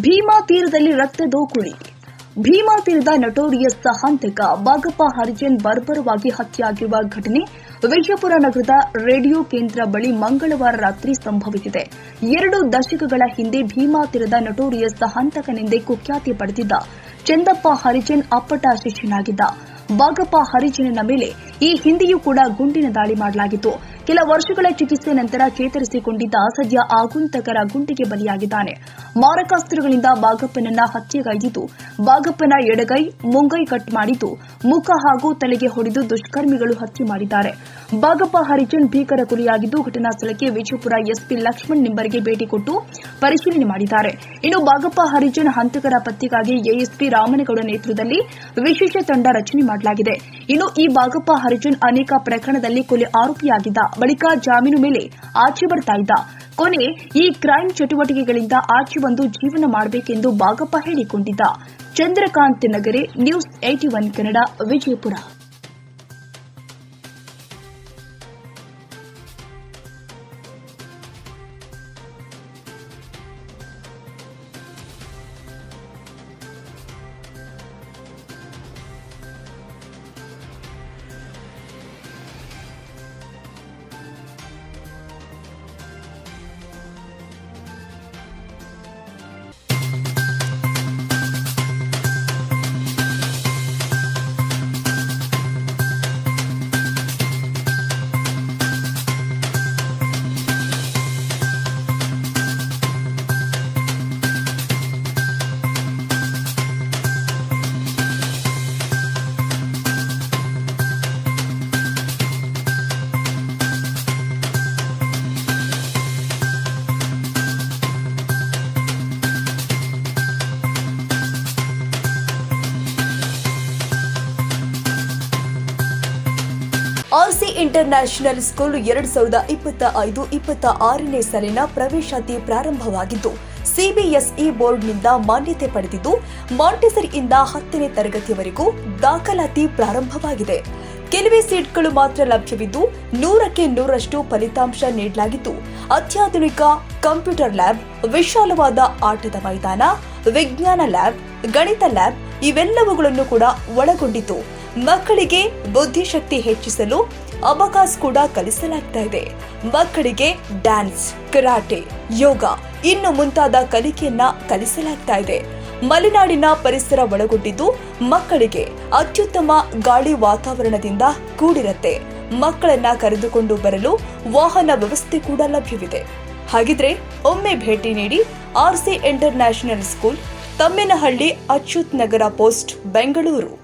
ಭೀಮಾ ತೀರದಲ್ಲಿ ರಕ್ತದೋಕುಳಿ ಭೀಮಾ ತೀರದ ನಟೋರಿಯಸ್ ಹಂತಕ ಬಾಗಪ್ಪ ಹರಿಜನ್ ಬರ್ಬರವಾಗಿ ಹತ್ಯೆಯಾಗಿರುವ ಘಟನೆ ವಿಜಯಪುರ ನಗರದ ರೇಡಿಯೋ ಕೇಂದ್ರ ಬಳಿ ಮಂಗಳವಾರ ರಾತ್ರಿ ಸಂಭವಿಸಿದೆ. ಎರಡು ದಶಕಗಳ ಹಿಂದೆ ಭೀಮಾ ತೀರದ ನಟೋರಿಯಸ್ ಹಂತಕನೆಂದೇ ಕುಖ್ಯಾತಿ ಪಡೆದಿದ್ದ ಚಂದಪ್ಪ ಹರಿಜನ್ ಅಪ್ಪಟ ಶಿಷ್ಯನಾಗಿದ್ದ. ಬಾಗಪ್ಪ ಹರಿಜನನ ಮೇಲೆ ಈ ಹಿಂದೆಯೂ ಕೂಡ ಗುಂಡಿನ ದಾಳಿ ಮಾಡಲಾಗಿತ್ತು. ಕೆಲ ವರ್ಷಗಳ ಚಿಕಿತ್ಸೆ ನಂತರ ಚೇತರಿಸಿಕೊಂಡಿದ್ದ ಸದ್ಯ ಆಗುಂತಕರ ಗುಂಡಿಗೆ ಬಲಿಯಾಗಿದ್ದಾನೆ. ಮಾರಕಾಸ್ತ್ರಗಳಿಂದ ಬಾಗಪ್ಪನನ್ನ ಹತ್ಯೆಗೈದಿದ್ದು ಬಾಗಪ್ಪನ ಎಡಗೈ, ಮುಂಗೈ ಕಟ್ ಮಾಡಿದ್ದು, ಮುಖ ಹಾಗೂ ತಲೆಗೆ ಹೊಡೆದು ದುಷ್ಕರ್ಮಿಗಳು ಹತ್ಯೆ ಮಾಡಿದ್ದಾರೆ. ಬಾಗಪ್ಪ ಹರಿಜನ್ ಭೀಕರ ಕೊಲೆಯಾಗಿದ್ದು ಘಟನಾ ಸ್ಥಳಕ್ಕೆ ವಿಜಯಪುರ ಎಸ್ಪಿ ಲಕ್ಷ್ಮಣ್ ನಿಂಬರ್ಗೆ ಭೇಟಿ ಕೊಟ್ಟು ಪರಿಶೀಲನೆ ಮಾಡಿದ್ದಾರೆ. ಇನ್ನು ಬಾಗಪ್ಪ ಹರಿಜನ್ ಹಂತಕರ ಪತ್ತೆಗಾಗಿ ಎಎಸ್ಪಿ ರಾಮನಗೌಡ ನೇತೃತ್ವದಲ್ಲಿ ವಿಶೇಷ ತಂಡ ರಚನೆ ಮಾಡಲಾಗಿದೆ. ಇನ್ನು ಈ ಬಾಗಪ್ಪ ಹರಿಜನ್ ಅನೇಕ ಪ್ರಕರಣದಲ್ಲಿ ಕೊಲೆ ಆರೋಪಿಯಾಗಿದ್ದ ಬಳಿಕ ಜಾಮೀನು ಮೇಲೆ ಆಚೆ ಬರ್ತಾ ಇದ್ದ. ಕೊನೆ ಈ ಕ್ರೈಂ ಚಟುವಟಿಕೆಗಳಿಂದ ಆಚೆ ಬಂದು ಜೀವನ ಮಾಡಬೇಕೆಂದು ಬಾಗಪ್ಪ ಹೇಳಿಕೊಂಡಿದ್ದ. Chandrakant Nagare, news eighty Kannada, Vijayapura. R C international school ಎರಡ್ ಸಾವಿರದ ಇಪ್ಪತ್ತ ಐದು, ಇಪ್ಪತ್ತ ಆರನೇ ಸಾಲಿನ ಪ್ರವೇಶಾತಿ ಪ್ರಾರಂಭವಾಗಿದ್ದು, ಸಿಬಿಎಸ್ಇ ಬೋರ್ಡ್ನಿಂದ ಮಾನ್ಯತೆ ಪಡೆದಿದ್ದು, ಮಾಂಟೆಸರಿಯಿಂದ ಹತ್ತನೇ ತರಗತಿಯವರೆಗೂ ದಾಖಲಾತಿ ಪ್ರಾರಂಭವಾಗಿದೆ. ಕೆಲವೇ ಸೀಟ್ಗಳು ಮಾತ್ರ ಲಭ್ಯವಿದ್ದು, ನೂರಕ್ಕೆ ನೂರಷ್ಟು ಫಲಿತಾಂಶ ನೀಡಲಾಗಿದ್ದು ಅತ್ಯಾಧುನಿಕ ಕಂಪ್ಯೂಟರ್ ಲ್ಯಾಬ್, ವಿಶಾಲವಾದ ಆಟದ ಮೈದಾನ, ವಿಜ್ಞಾನ ಲ್ಯಾಬ್, ಗಣಿತ ಲ್ಯಾಬ್ ಇವೆಲ್ಲವುಗಳನ್ನು ಕೂಡ ಒಳಗೊಂಡಿದ್ದು ಮಕ್ಕಳಿಗೆ ಬುದ್ಧಿಶಕ್ತಿ ಹೆಚ್ಚಿಸಲು ಅವಕಾಶ ಕೂಡ ಕಲಿಸಲಾಗ್ತಾ ಇದೆ. ಮಕ್ಕಳಿಗೆ ಡ್ಯಾನ್ಸ್, ಕರಾಟೆ, ಯೋಗ ಇನ್ನು ಮುಂತಾದ ಕಲಿಕೆಯನ್ನ ಕಲಿಸಲಾಗ್ತಾ ಇದೆ. ಮಲೆನಾಡಿನ ಪರಿಸರ ಒಳಗೊಂಡಿದ್ದು ಮಕ್ಕಳಿಗೆ ಅತ್ಯುತ್ತಮ ಗಾಳಿ ವಾತಾವರಣದಿಂದ ಕೂಡಿರತ್ತೆ. ಮಕ್ಕಳನ್ನ ಕರೆದುಕೊಂಡು ಬರಲು ವಾಹನ ವ್ಯವಸ್ಥೆ ಕೂಡ ಲಭ್ಯವಿದೆ. ಹಾಗಿದ್ರೆ ಒಮ್ಮೆ ಭೇಟಿ ನೀಡಿ R C international school, Tammenahalli Achyut Nagar post, Bengaluru.